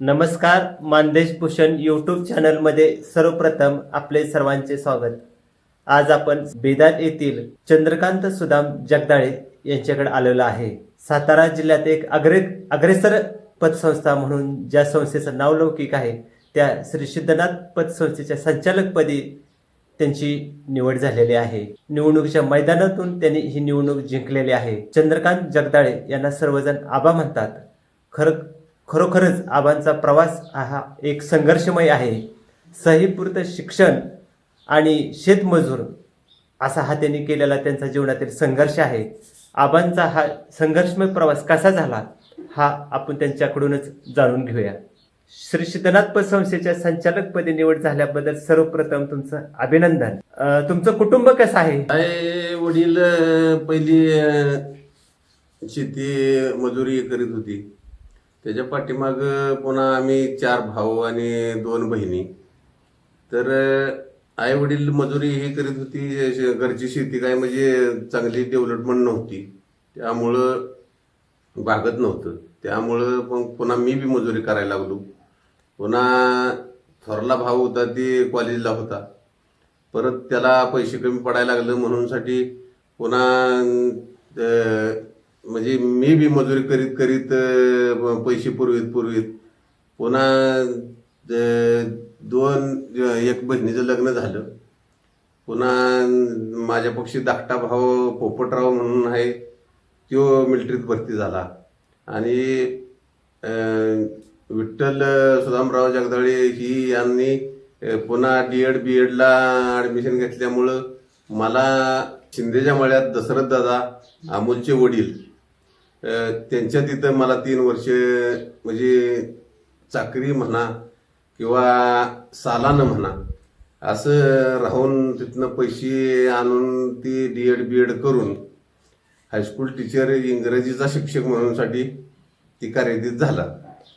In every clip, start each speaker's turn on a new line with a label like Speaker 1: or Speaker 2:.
Speaker 1: नमस्कार मानदेश भूषण यूट्यूब चॅनलमध्ये सर्वप्रथम आपले सर्वांचे स्वागत. आज आपण बेदान येथील चंद्रकांत सुदाम जगदाळे यांच्याकडे आलेलो आहे. सातारा जिल्ह्यात एक अग्रे अग्रेसर पतसंस्था म्हणून ज्या संस्थेचं नाव लौकिक आहे त्या श्री सिद्धनाथ पतसंस्थेच्या संचालकपदी त्यांची निवड झालेली आहे. निवडणुकीच्या मैदानातून त्यांनी ही निवडणूक जिंकलेली आहे. चंद्रकांत जगदाळे यांना सर्वजण आबा म्हणतात. खरं खरोखरच आबांचा प्रवास हा एक संघर्षमय आहे. सहीपुरतं शिक्षण आणि शेतमजूर असा हा त्यांनी केलेला त्यांचा जीवनातील संघर्ष आहे. आबांचा हा संघर्षमय प्रवास कसा झाला हा आपण त्यांच्याकडूनच जाणून घेऊया. श्री सिद्धनाथ संस्थेच्या संचालकपदी निवड झाल्याबद्दल सर्वप्रथम तुमचं अभिनंदन. तुमचं कुटुंब कसं आहे?
Speaker 2: आई वडील पहिली शेती मजुरी करीत होती. त्याच्या पाठीमाग पुन्हा आम्ही चार भाऊ आणि दोन बहिणी. तर आई वडील मजुरी ही करीत होती घरची शेती काय म्हणजे चांगली डेव्हलपमेंट नव्हती. त्यामुळं भागत नव्हतं. त्यामुळं मग पुन्हा मी बी मजुरी करायला लागलो. पुन्हा थोरला भाऊ होता ते कॉलेजला होता. परत त्याला पैसे कमी पडायला लागलं म्हणूनसाठी पुन्हा म्हणजे मी बी मजुरी करीत करीत पैसे पुरवीत पुरवीत पुन्हा दोन एक बहिणीचं लग्न झालं. पुन्हा माझ्या पक्षी धाकटा भाऊ पोपटराव म्हणून आहे तो मिलिटरीत भरती झाला. आणि विठ्ठल सुदामराव जगदाळे ही यांनी पुन्हा डी एड बी एडला ॲडमिशन घेतल्यामुळं मला शिंदेच्या मळ्यात दशरथ दादा अमोलचे वडील त्यांच्या तिथं मला तीन वर्ष म्हणजे चाकरी म्हणा किंवा सालानं म्हणा असं राहून तिथनं पैसे आणून ती डी एड बी एड करून हायस्कूल टीचर इंग्रजीचा शिक्षक म्हणून साठी ती कार्यरत झाला.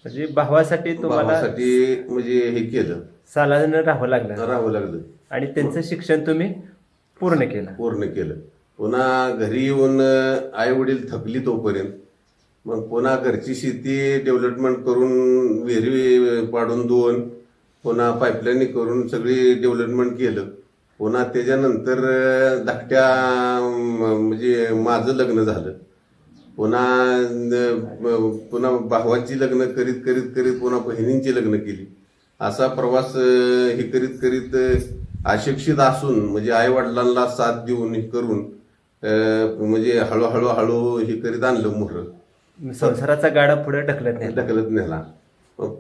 Speaker 1: म्हणजे भावासाठी तुम्हाला
Speaker 2: भावासाठी म्हणजे हे केलं.
Speaker 1: सालानं राहावं लागलं.
Speaker 2: राहावं लागलं.
Speaker 1: आणि त्यांचं शिक्षण तुम्ही पूर्ण केलं.
Speaker 2: पूर्ण केलं. पुन्हा घरी येऊन आई वडील थकली तोपर्यंत मग पुन्हा घरची शेती डेव्हलपमेंट करून विहिरी पाडून दोन पुन्हा पाईपलाईन करून सगळी डेव्हलपमेंट केलं. पुन्हा त्याच्यानंतर धाकट्या म्हणजे माझं लग्न झालं. पुन्हा पुन्हा भावाची लग्न करीत करीत करीत पुन्हा बहिणींची लग्न केली. असा प्रवास हे करीत करीत अशिक्षित असून म्हणजे आई वडिलांना साथ देऊन हे करून म्हणजे हळूहळू हळू हे करीत आणलं मोहर
Speaker 1: संसाराचा गाडा पुढे ढकलत नाही.
Speaker 2: ढकलत नेला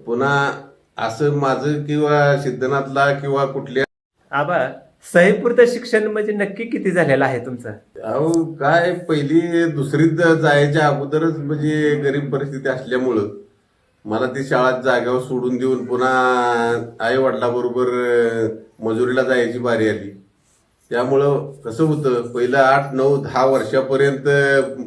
Speaker 2: पुन्हा असं माझं किंवा सिद्धनाथला किंवा कुठल्या
Speaker 1: आबा सहीपुरतं शिक्षण म्हणजे नक्की किती झालेलं आहे तुमचं?
Speaker 2: अहो काय पहिली दुसरीत जायच्या अगोदरच म्हणजे गरीब परिस्थिती असल्यामुळं मला ती शाळा जाग्यावर सोडून देऊन पुन्हा आई वडिलाबरोबर मजुरीला जायची बारी आली. त्यामुळं कसं होतं पहिलं आठ नऊ दहा वर्षापर्यंत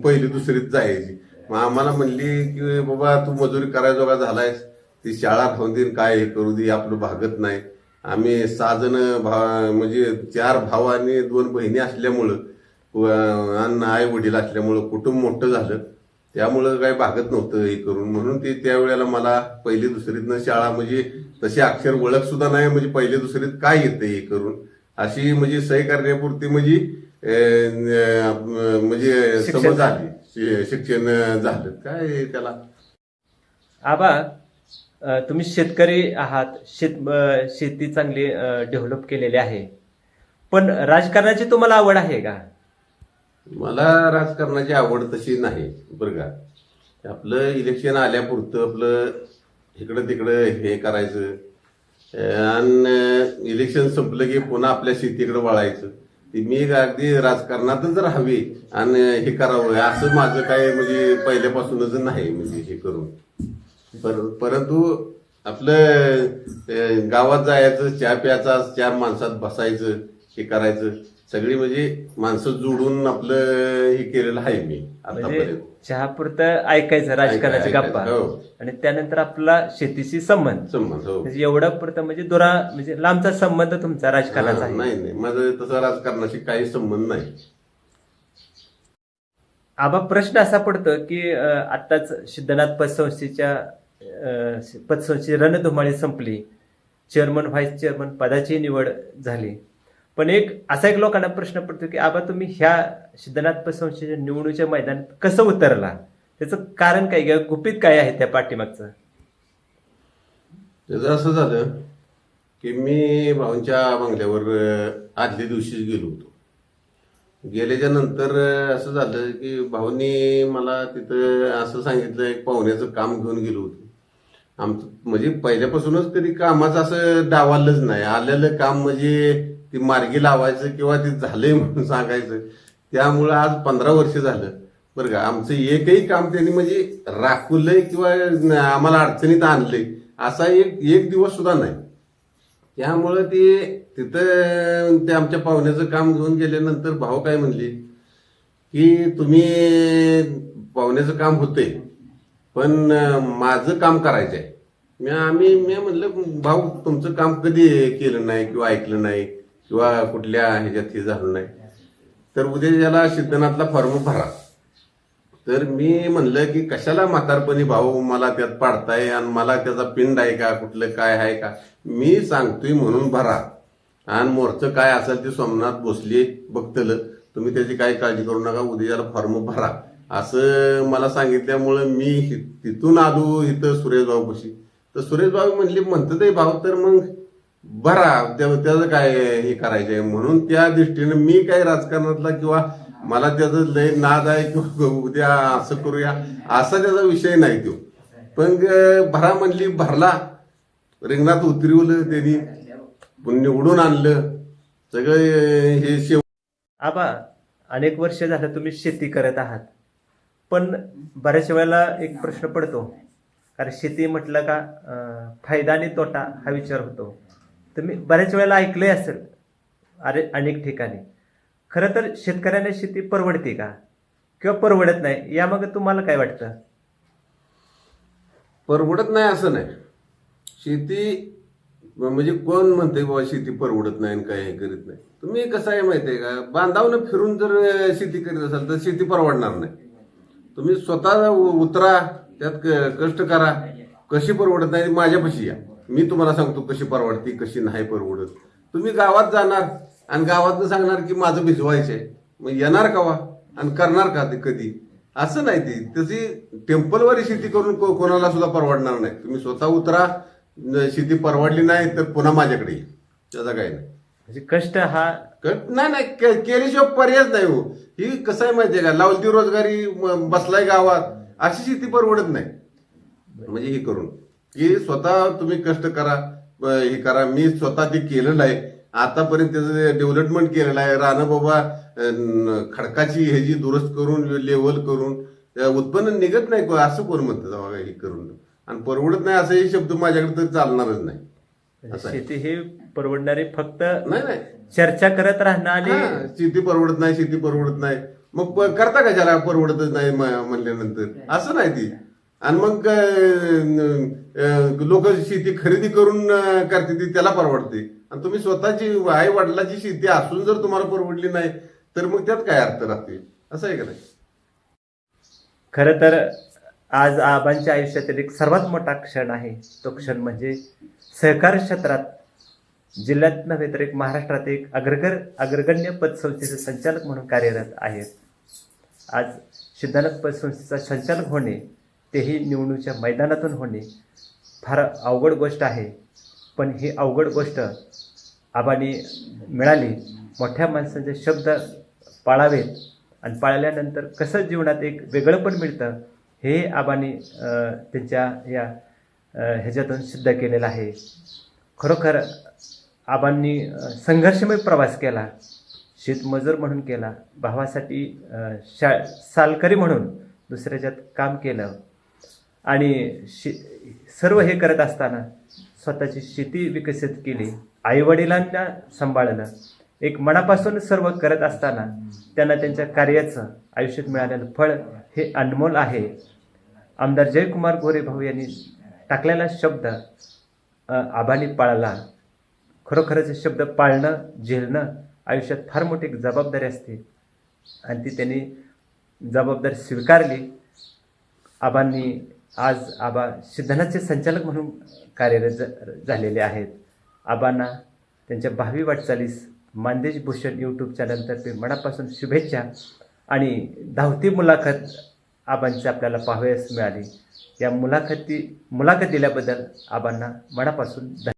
Speaker 2: पहिली दुसरीत जायची. मग आम्हाला म्हणली की बाबा तू मजुरी करायजोगा झालायस. ती शाळा खाऊन देईन काय हे करू दे आपलं भागत नाही. आम्ही सहा जण भा म्हणजे चार भाऊ आणि दोन बहिणी असल्यामुळं आणि आई वडील असल्यामुळं कुटुंब मोठं झालं. त्यामुळं काही भागत नव्हतं हे करून. म्हणून ते त्यावेळेला मला पहिली दुसरीतनं शाळा म्हणजे तशी अक्षर ओळख सुद्धा नाही म्हणजे पहिली दुसरीत काय येतं हे करून. अशी म्हणजे सही करण्यापुरती म्हणजे म्हणजे समज. आली. शि- शिक्षण झालं. काय त्याला?
Speaker 1: आबा अं, तुम्ही शेतकरी आहात. शेत अं, शेती चांगली डेव्हलप केलेली आहे. पण राजकारणाची तुम्हाला आवड आहे का?
Speaker 2: मला राजकारणाची आवड तशी नाही बरं का. आपलं इलेक्शन आल्यापुरतं आपलं इकडं तिकडं हे करायचं. आणि इलेक्शन संपलं की पुन्हा आपल्या शेतीकडे वळायचं. ती मी अगदी राजकारणातच राहावे आणि हे करावं असं माझं काय म्हणजे पहिल्यापासूनच नाही म्हणजे हे करून. पर- परंतु आपलं गावात जायचं चहा प्यायचा चार माणसात बसायचं हे करायचं सगळी म्हणजे माणसं जोडून आपलं हे केलेलं आहे मी
Speaker 1: म्हणजे
Speaker 2: आतापर्यंत.
Speaker 1: चहापुरतं ऐकायचं राजकारणाची
Speaker 2: ऐकायचं,
Speaker 1: गप्पा.
Speaker 2: हो.
Speaker 1: आणि त्यानंतर आपला शेतीशी संबंध.
Speaker 2: संबंध हो.
Speaker 1: म्हणजे एवढा पुरतं म्हणजे दुरा म्हणजे लांबचा संबंध तुमचा राजकारणाचा
Speaker 2: हा,
Speaker 1: आहे.
Speaker 2: नाही नाही. माझं तसं राजकारणाशी काही संबंध नाही.
Speaker 1: आबा प्रश्न असा पडतो की अं, आत्ताच सिद्धनाथ पतसंस्थेच्या अं, पतसंस्थेची रणधुमाळी संपली. चेअरमन व्हाईस चेअरमन पदाची निवड झाली. पण एक असा एक लोकांना प्रश्न पडतो की आबा तुम्ही ह्या सिद्धनाथ संस्थेच्या निवडणुकीच्या मैदानात कसं उतरला? त्याचं कारण काय? किंवा गुपित काय आहे त्या पाठीमागचं?
Speaker 2: त्याचं असं झालं की मी भाऊंच्या बंगल्यावर आदल्या दिवशीच गेलो होतो. गेल्याच्यानंतर असं झालं की भाऊनी मला तिथं असं सांगितलं एक पाहुण्याचं काम घेऊन गेलो होतो. आमचं म्हणजे पहिल्यापासूनच तरी कामाचं असं डावाललंच नाही. आलेलं काम म्हणजे ती मार्गी लावायचं किंवा ते झालंय म्हणून सांगायचं. त्यामुळं आज पंधरा वर्ष झालं. बरं का आमचं एकही काम त्यांनी म्हणजे राखुलंय किंवा आम्हाला अडचणीत आणलंय असा एक एक दिवस सुद्धा नाही. त्यामुळं ते तिथं ते आमच्या पाहुण्याचं काम घेऊन गेल्यानंतर भाऊ काय म्हणले की तुम्ही पाहुण्याचं काम होतंय पण माझं काम करायचं आहे मी आम्ही मी म्हणलं भाऊ तुमचं काम कधी केलं नाही किंवा ऐकलं नाही? किंवा कुठल्या ह्याच्यात हे झालं नाही. तर उद्या ज्याला सिद्धनाथला फॉर्म भरा. तर मी म्हणलं की कशाला म्हातारपणी भाऊ मला त्यात पाडताय आणि मला त्याचा पिंड आहे का कुठलं काय आहे का? मी सांगतोय म्हणून भरा. आणि मोर्चं काय असेल ते सोमनाथ भोसले बघतलं. तुम्ही त्याची काही काळजी करू नका उद्याला फॉर्म भरा. असं मला सांगितल्यामुळं मी तिथून आलो इथं सुरेश भाऊपाशी तर सुरेश भाऊ म्हणले म्हणतं ते भाऊ तर मग बरा त्याचं काय हे करायचंय? म्हणून त्या दृष्टीने मी काय राजकारणातला किंवा मला त्याचं लय नाद आहे किंवा उद्या असं करूया असा त्याचा विषय नाही तो. पण भरा म्हणली भरला. रिंगणात उतरवलं त्यांनी. पण निवडून आणलं. सगळं हे शेव
Speaker 1: आबा अनेक वर्ष झालं तुम्ही शेती करत आहात. पण बऱ्याच वेळेला एक प्रश्न पडतो. कारण शेती म्हटलं का फायदा आणि तोटा हा विचार होतो. तुम्ही बऱ्याच वेळेला ऐकलंय असेल. अरे अनेक ठिकाणी. खरं तर शेतकऱ्यांना शेती परवडते का? किंवा परवडत नाही? यामागे तुम्हाला काय वाटतं?
Speaker 2: परवडत नाही असं नाही. शेती म्हणजे कोण म्हणते बाबा शेती परवडत नाही आणि काय हे करीत नाही? तुम्ही कसं आहे माहितीये का? बांधावनं फिरून जर शेती करीत असाल तर शेती परवडणार नाही. तुम्ही स्वतः उ- उतरा त्यात क- कष्ट करा. कशी परवडत नाही माझ्यापाशी या. मी तुम्हाला सांगतो कशी परवडती कशी नाही परवडत. तुम्ही गावात जाणार आणि गावात सांगणार की माझं भिजवायचंय. मग येणार कवा? आणि करणार का ते कधी? असं नाही ती. तशी टेम्पलवर शेती करून कोणाला सुद्धा परवडणार नाही. तुम्ही स्वतः उतरा. शेती परवडली नाही तर पुन्हा माझ्याकडे ये. त्याचा काही नाही.
Speaker 1: म्हणजे कष्ट हा
Speaker 2: नाही नाही. केल्याशिवाय पर्यायच नाही हो. ही कसं आहे माहितीये का? लावलती रोजगारी बसलाय गावात. अशी शेती परवडत नाही. म्हणजे हे करून. की स्वतः तुम्ही कष्ट करा हे करा. मी स्वतः ते केलेलं आहे. आतापर्यंत त्याचं डेव्हलपमेंट केलेलं आहे राणा बाबा अं, खडकाची ह्याची दुरुस्त करून लेवल करून त्या उत्पन्न निघत नाही को- असं कोण म्हणतं? बघा हे करून आणि परवडत नाही असं हे शब्द माझ्याकडे तर चालणारच नाही.
Speaker 1: शेती हे परवडणारी फक्त
Speaker 2: नाही नाही.
Speaker 1: चर्चा करत राहणं आणि
Speaker 2: शेती परवडत नाही शेती परवडत नाही. मग करता का ज्याला परवडतच नाही म्हणल्यानंतर? असं नाही ती. आणि मग लोक शेती खरेदी करून करते ती त्याला परवडते. आणि तुम्ही स्वतःची आई वडिलाची शेती असून जर तुम्हाला परवडली नाही तर मग त्यात काय अर्थ राहते? असं आहे का नाही?
Speaker 1: खरं तर आज आबांच्या आयुष्यातील एक सर्वात मोठा क्षण आहे तो क्षण म्हणजे सहकार क्षेत्रात जिल्ह्यात नव्हे तर एक महाराष्ट्रात एक अग्रगर अग्रगण्य पतसंस्थेचे संचालक म्हणून कार्यरत आहेत. आज सिद्धानंद पतसंस्थेचा संचालक होणे तेही निवडणुकीच्या मैदानातून होणे फार अवघड गोष्ट आहे. पण ही अवघड गोष्ट आबांनी मिळाली. मोठ्या माणसांचे शब्द पाळावेत आणि पाळल्यानंतर कसं जीवनात एक वेगळं पण मिळतं हे आबांनी त्यांच्या या ह्याच्यातून सिद्ध केलेलं आहे. खरोखर आबांनी संघर्षमय प्रवास केला शेतमजूर म्हणून केला भावासाठी शा सालकरी म्हणून दुसऱ्याच्यात काम केलं आणि शे सर्व हे करत असताना स्वतःची शेती विकसित केली. आईवडिलांना सांभाळलं. एक मनापासून सर्व करत असताना त्यांना त्यांच्या कार्याचं आयुष्यात मिळालेलं फळ हे अनमोल आहे. आमदार जयकुमार गोरे भाऊ यांनी टाकलेला शब्द अ, पाळला. खरोखरच शब्द पाळणं झेलणं आयुष्यात फार मोठी एक जबाबदारी असते. आणि ती त्यांनी जबाबदारी स्वीकारली. आबांनी आज आबा सिद्धनाथचे संचालक म्हणून कार्यरत ज- झालेले आहेत. आबांना त्यांच्या भावी वाटचालीस मानदेश भूषण यूट्यूब चॅनलतर्फे मनापासून शुभेच्छा आणि धावती मुलाखत आबांची आपल्याला पाहावयास मिळाली. या मुलाखती मुलाखत दिल्याबद्दल आबांना मनापासून धन्यवाद.